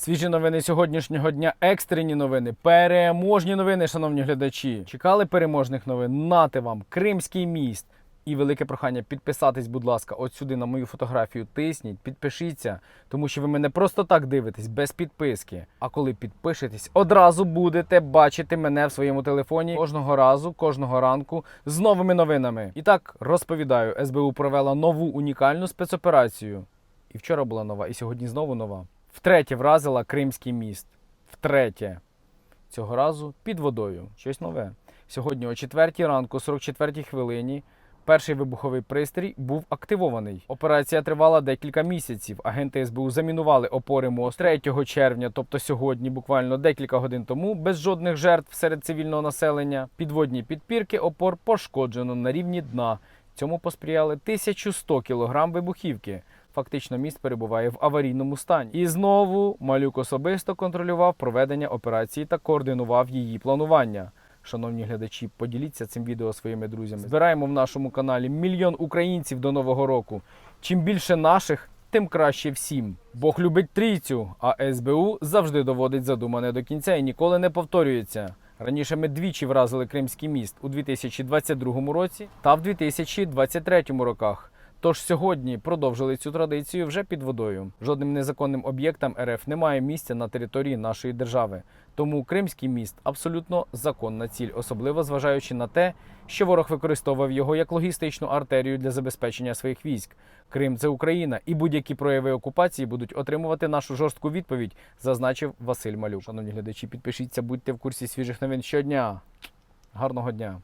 Свіжі новини сьогоднішнього дня, екстрені новини, переможні новини, шановні глядачі. Чекали переможних новин? Нати вам Кримський міст. І велике прохання підписатись, будь ласка, от сюди на мою фотографію тисніть, підпишіться, тому що ви мене просто так дивитесь, без підписки. А коли підпишетесь, одразу будете бачити мене в своєму телефоні кожного разу, кожного ранку з новими новинами. І так розповідаю, СБУ провела нову унікальну спецоперацію. І вчора була нова, і сьогодні знову нова. Втретє вразила Кримський міст. Втретє. Цього разу під водою. Щось нове. Сьогодні о 4 ранку, 44 хвилині, перший вибуховий пристрій був активований. Операція тривала декілька місяців. Агенти СБУ замінували опори мосту 3 червня, тобто сьогодні, буквально декілька годин тому, без жодних жертв серед цивільного населення. Підводні підпірки опор пошкоджено на рівні дна. Цьому посприяли 1100 кг вибухівки. Фактично міст перебуває в аварійному стані. І знову малюк особисто контролював проведення операції та координував її планування. Шановні глядачі, поділіться цим відео своїми друзями. Збираємо в нашому каналі мільйон українців до нового року. Чим більше наших, тим краще всім. Бог любить трійцю, а СБУ завжди доводить задумане до кінця і ніколи не повторюється. Раніше ми двічі вразили Кримський міст у 2022 році та в 2023 роках. Тож сьогодні продовжили цю традицію вже під водою. Жодним незаконним об'єктам РФ немає місця на території нашої держави. Тому Кримський міст абсолютно законна ціль, особливо зважаючи на те, що ворог використовував його як логістичну артерію для забезпечення своїх військ. Крим це Україна, і будь-які прояви окупації будуть отримувати нашу жорстку відповідь, зазначив Василь Малюк. Шановні глядачі, підпишіться, будьте в курсі свіжих новин щодня. Гарного дня!